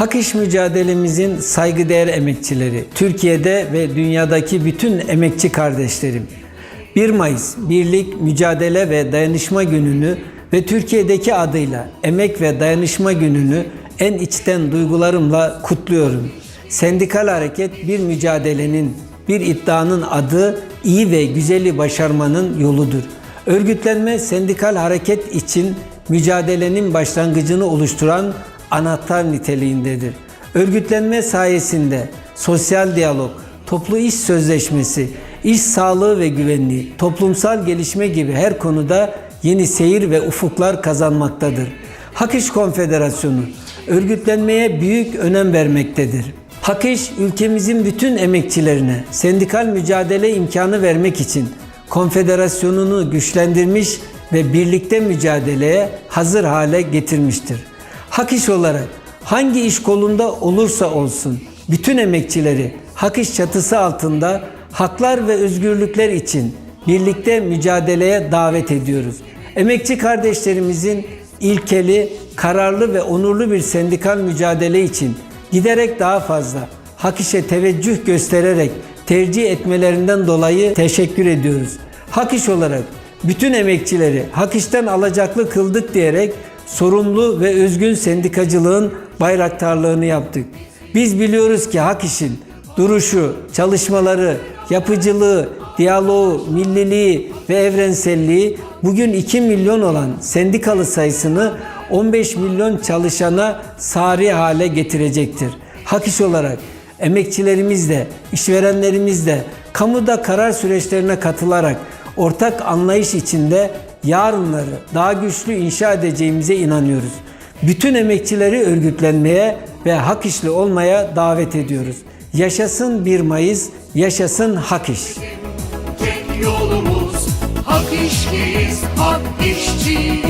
Hak iş mücadelemizin saygıdeğer emekçileri, Türkiye'de ve dünyadaki bütün emekçi kardeşlerim. 1 Mayıs Birlik, Mücadele ve Dayanışma Günü'nü ve Türkiye'deki adıyla Emek ve Dayanışma Günü'nü en içten duygularımla kutluyorum. Sendikal hareket bir mücadelenin, bir iddianın adı iyi ve güzeli başarmanın yoludur. Örgütlenme sendikal hareket için mücadelenin başlangıcını oluşturan anahtar niteliğindedir. Örgütlenme sayesinde sosyal diyalog, toplu iş sözleşmesi, iş sağlığı ve güvenliği, toplumsal gelişme gibi her konuda yeni seyir ve ufuklar kazanmaktadır. Hak İş Konfederasyonu örgütlenmeye büyük önem vermektedir. Hak İş ülkemizin bütün emekçilerine sendikal mücadele imkanı vermek için konfederasyonunu güçlendirmiş ve birlikte mücadeleye hazır hale getirmiştir. Hak iş olarak hangi iş kolunda olursa olsun bütün emekçileri hak iş çatısı altında haklar ve özgürlükler için birlikte mücadeleye davet ediyoruz. Emekçi kardeşlerimizin ilkeli, kararlı ve onurlu bir sendikal mücadele için giderek daha fazla hak işe teveccüh göstererek tercih etmelerinden dolayı teşekkür ediyoruz. Hak iş olarak bütün emekçileri hak işten alacaklı kıldık diyerek sorumlu ve özgün sendikacılığın bayraktarlığını yaptık. Biz biliyoruz ki hak işin duruşu, çalışmaları, yapıcılığı, diyaloğu, milliliği ve evrenselliği bugün 2 milyon olan sendikalı sayısını 15 milyon çalışana sari hale getirecektir. Hak iş olarak emekçilerimiz de, işverenlerimiz de kamuda karar süreçlerine katılarak ortak anlayış içinde yarınları daha güçlü inşa edeceğimize inanıyoruz. Bütün emekçileri örgütlenmeye ve hak işli olmaya davet ediyoruz. Yaşasın 1 Mayıs, yaşasın hak iş. Tek yolumuz hak işliyiz, hak işçiyiz.